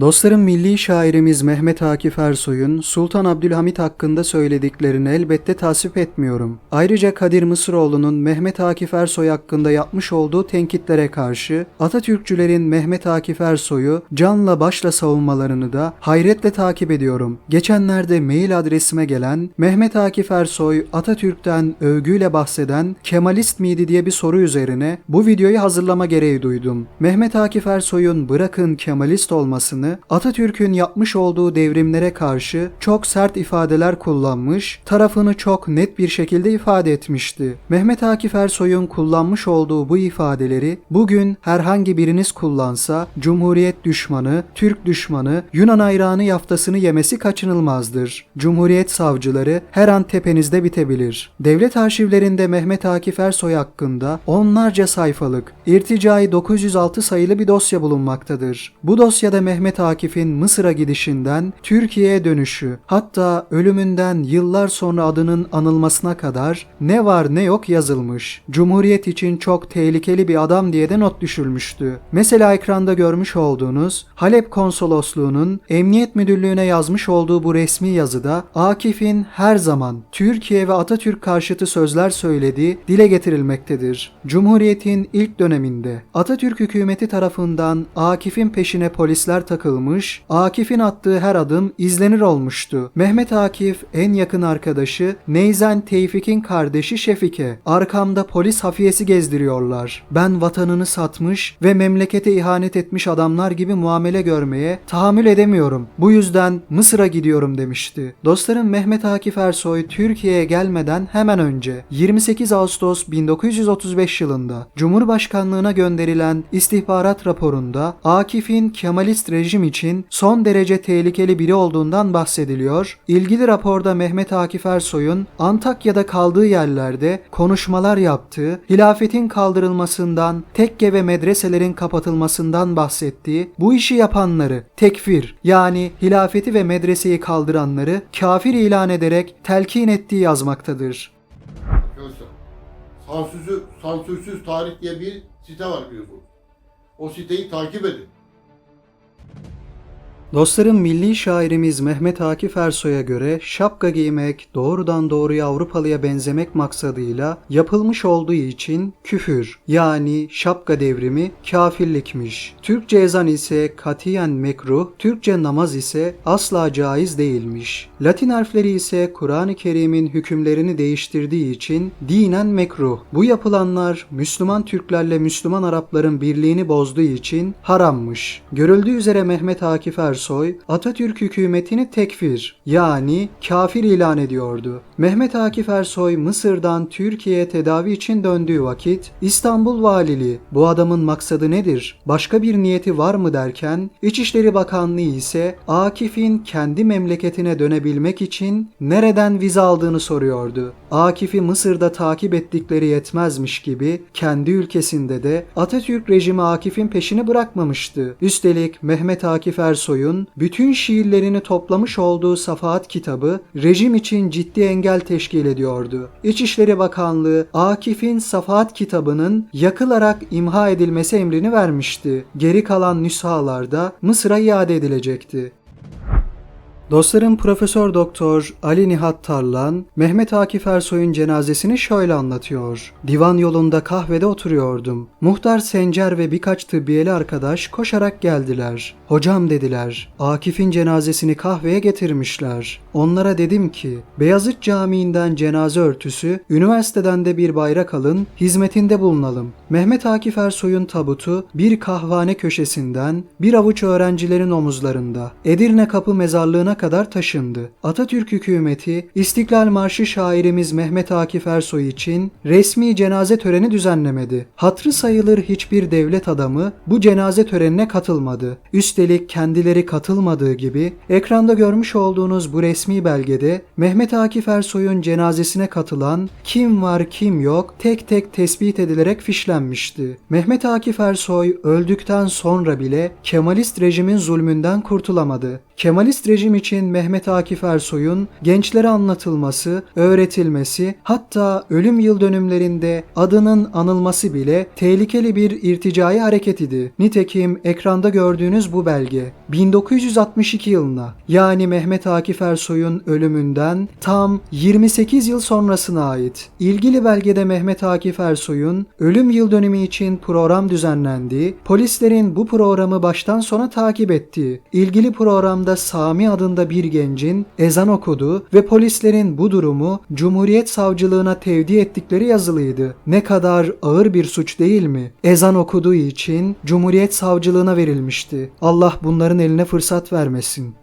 Dostlarım milli şairimiz Mehmet Akif Ersoy'un Sultan Abdülhamit hakkında söylediklerini elbette tasvip etmiyorum. Ayrıca Kadir Mısıroğlu'nun Mehmet Akif Ersoy hakkında yapmış olduğu tenkitlere karşı Atatürkçülerin Mehmet Akif Ersoy'u canla başla savunmalarını da hayretle takip ediyorum. Geçenlerde mail adresime gelen Mehmet Akif Ersoy Atatürk'ten övgüyle bahseden Kemalist miydi diye bir soru üzerine bu videoyu hazırlama gereği duydum. Mehmet Akif Ersoy'un bırakın Kemalist olmasını Atatürk'ün yapmış olduğu devrimlere karşı çok sert ifadeler kullanmış, tarafını çok net bir şekilde ifade etmişti. Mehmet Akif Ersoy'un kullanmış olduğu bu ifadeleri bugün herhangi biriniz kullansa Cumhuriyet düşmanı, Türk düşmanı, Yunan hayranı yaftasını yemesi kaçınılmazdır. Cumhuriyet savcıları her an tepenizde bitebilir. Devlet arşivlerinde Mehmet Akif Ersoy hakkında onlarca sayfalık, irticai 906 sayılı bir dosya bulunmaktadır. Bu dosyada Mehmet Akif'in Mısır'a gidişinden Türkiye'ye dönüşü, hatta ölümünden yıllar sonra adının anılmasına kadar ne var ne yok yazılmış. Cumhuriyet için çok tehlikeli bir adam diye de not düşülmüştü. Mesela ekranda görmüş olduğunuz Halep Konsolosluğu'nun Emniyet Müdürlüğü'ne yazmış olduğu bu resmi yazıda Akif'in her zaman Türkiye ve Atatürk karşıtı sözler söylediği dile getirilmektedir. Cumhuriyet'in ilk döneminde Atatürk hükümeti tarafından Akif'in peşine polisler takılmış, Akif'in attığı her adım izlenir olmuştu. Mehmet Akif en yakın arkadaşı Neyzen Tevfik'in kardeşi Şefike. Arkamda polis hafiyesi gezdiriyorlar. Ben vatanını satmış ve memlekete ihanet etmiş adamlar gibi muamele görmeye tahammül edemiyorum. Bu yüzden Mısır'a gidiyorum demişti. Dostlarım Mehmet Akif Ersoy Türkiye'ye gelmeden hemen önce 28 Ağustos 1935 yılında Cumhurbaşkanlığına gönderilen istihbarat raporunda Akif'in Kemalist rejim için son derece tehlikeli biri olduğundan bahsediliyor. İlgili raporda Mehmet Akif Ersoy'un Antakya'da kaldığı yerlerde konuşmalar yaptığı, hilafetin kaldırılmasından, tekke ve medreselerin kapatılmasından bahsettiği, bu işi yapanları tekfir yani hilafeti ve medreseyi kaldıranları kafir ilan ederek telkin ettiği yazmaktadır. Arkadaşlar sansürsüz, sansürsüz tarih diye bir site var biliyorsunuz. O siteyi takip edin. you Dostlarım milli şairimiz Mehmet Akif Ersoy'a göre şapka giymek doğrudan doğruya Avrupalıya benzemek maksadıyla yapılmış olduğu için küfür yani şapka devrimi kafirlikmiş. Türkçe ezan ise katiyen mekruh, Türkçe namaz ise asla caiz değilmiş. Latin harfleri ise Kur'an-ı Kerim'in hükümlerini değiştirdiği için dinen mekruh. Bu yapılanlar Müslüman Türklerle Müslüman Arapların birliğini bozduğu için harammış. Görüldüğü üzere Mehmet Akif Ersoy Atatürk hükümetini tekfir yani kafir ilan ediyordu. Mehmet Akif Ersoy Mısır'dan Türkiye'ye tedavi için döndüğü vakit İstanbul Valiliği bu adamın maksadı nedir? Başka bir niyeti var mı derken İçişleri Bakanlığı ise Akif'in kendi memleketine dönebilmek için nereden vize aldığını soruyordu. Akif'i Mısır'da takip ettikleri yetmezmiş gibi kendi ülkesinde de Atatürk rejimi Akif'in peşini bırakmamıştı. Üstelik Mehmet Akif Ersoy'un bütün şiirlerini toplamış olduğu Safahat kitabı rejim için ciddi engel teşkil ediyordu. İçişleri Bakanlığı Akif'in Safahat kitabının yakılarak imha edilmesi emrini vermişti. Geri kalan nüshalar da Mısır'a iade edilecekti. Dostlarım Profesör Doktor Ali Nihat Tarlan, Mehmet Akif Ersoy'un cenazesini şöyle anlatıyor. Divan yolunda kahvede oturuyordum. Muhtar Sencer ve birkaç tıbbiyeli arkadaş koşarak geldiler. Hocam dediler, Akif'in cenazesini kahveye getirmişler. Onlara dedim ki, Beyazıt Camii'nden cenaze örtüsü, üniversiteden de bir bayrak alın, hizmetinde bulunalım. Mehmet Akif Ersoy'un tabutu bir kahvane köşesinden bir avuç öğrencilerin omuzlarında Edirne Kapı mezarlığına kadar taşındı. Atatürk hükümeti İstiklal Marşı şairimiz Mehmet Akif Ersoy için resmi cenaze töreni düzenlemedi. Hatrı sayılır hiçbir devlet adamı bu cenaze törenine katılmadı. Üstelik kendileri katılmadığı gibi ekranda görmüş olduğunuz bu resmi belgede Mehmet Akif Ersoy'un cenazesine katılan kim var kim yok tek tek tespit edilerek fişlenmişti. Mehmet Akif Ersoy öldükten sonra bile Kemalist rejimin zulmünden kurtulamadı. Kemalist rejim için Mehmet Akif Ersoy'un gençlere anlatılması, öğretilmesi, hatta ölüm yıl dönümlerinde adının anılması bile tehlikeli bir irticai hareket idi. Nitekim ekranda gördüğünüz bu belge 1962 yılına yani Mehmet Akif Ersoy'un ölümünden tam 28 yıl sonrasına ait. İlgili belgede Mehmet Akif Ersoy'un ölüm yıl dönümü için program düzenlendiği, polislerin bu programı baştan sona takip ettiği, ilgili programda Sami adında bir gencin ezan okuduğu ve polislerin bu durumu Cumhuriyet Savcılığına tevdi ettikleri yazılıydı. Ne kadar ağır bir suç değil mi? Ezan okuduğu için Cumhuriyet Savcılığına verilmişti. Allah bunların eline fırsat vermesin.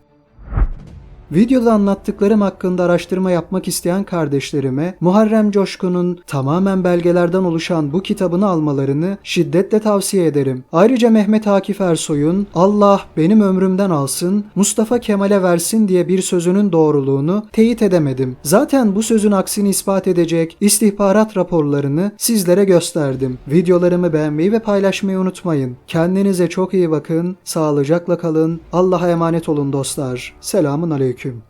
Videoda anlattıklarım hakkında araştırma yapmak isteyen kardeşlerime Muharrem Coşkun'un tamamen belgelerden oluşan bu kitabını almalarını şiddetle tavsiye ederim. Ayrıca Mehmet Akif Ersoy'un Allah benim ömrümden alsın, Mustafa Kemal'e versin diye bir sözünün doğruluğunu teyit edemedim. Zaten bu sözün aksini ispat edecek istihbarat raporlarını sizlere gösterdim. Videolarımı beğenmeyi ve paylaşmayı unutmayın. Kendinize çok iyi bakın, sağlıcakla kalın, Allah'a emanet olun dostlar. Selamun Aleyküm.